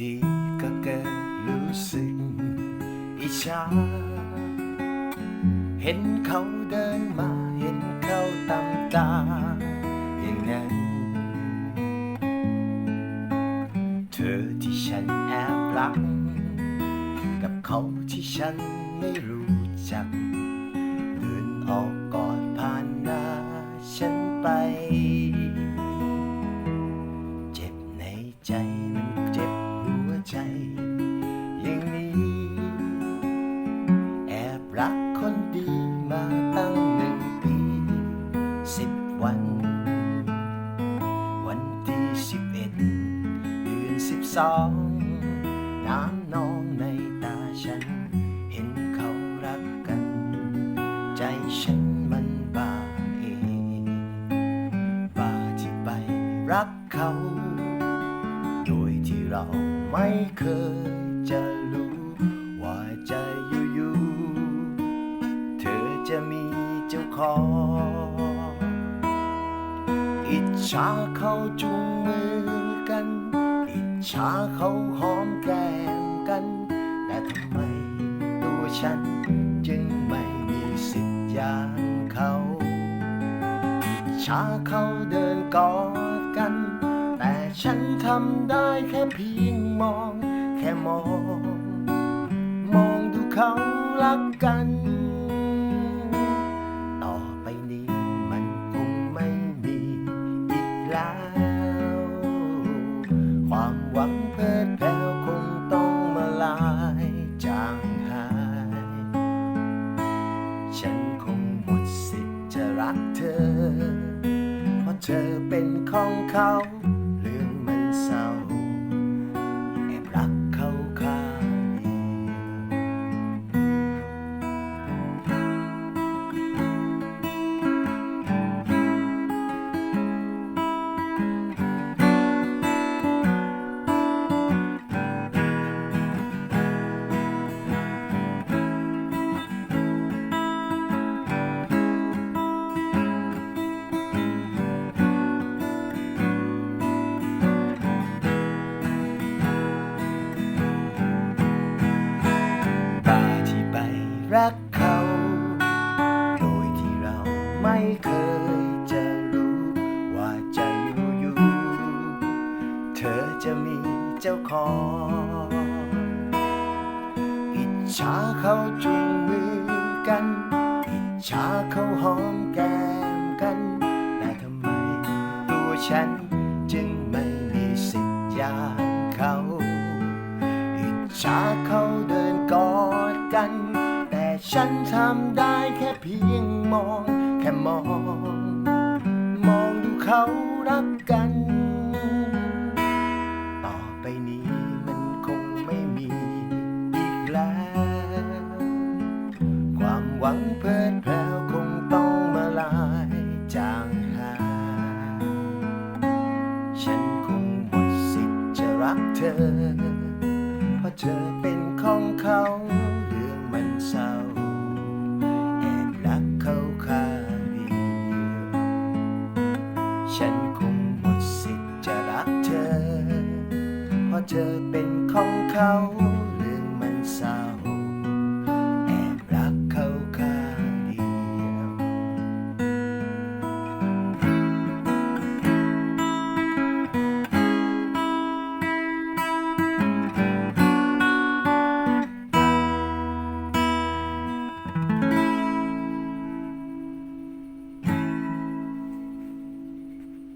ดีๆ ก็เกิดรู้สึกอิจฉา เห็นเขาเดินมา เห็นเขาตำตา อย่างนั้น เธอที่ฉันแอบรัก กับเขาที่ฉันไม่รู้จัก เดินออกกอดผ่านหน้าฉันไป สองน้ำนองในตาฉัน เห็นเขารักกัน ใจฉันมันบ้าเองบ้าที่ไปรักเขา โดยที่เราไม่เคยจะรู้ว่าจะอยู่ๆเธอจะมีเจ้าของ อิจฉาเขาจุงมือ อิจฉาเขาหอมแก้มกัน แต่ทำไมตัวฉันจึงไม่มีสิทธิ์อย่างเขาอิจฉาเขาเดินกอดกัน แต่ฉันทำได้แค่เพียงมอง แค่มอง มองดูเขารักกัน รักเธอ เพราะเธอเป็นของเขา เคยจะรู้ว่าใจอยู่อยู่ๆเธอจะมีเจ้าของ อิจฉาเขาจุงมือกัน อิจฉาเขาหอมแก้มกัน แต่ทำไมตัวฉันจึงไม่มีสิทธิ์อย่างเขา อิจฉาเขาเดินกอด ฉันทำได้แค่เพียงมอง แค่มอง มองดูเขารักกัน ต่อไปนี้มันคงไม่มีอีกแล้ว ความหวังเพลิดเพลวคงต้องมาลายจางหายฉันคงหมดสิทธิ์จะรักเธอ เพราะเธอเป็นของเขา ของเขาเรื่องมันเศร้า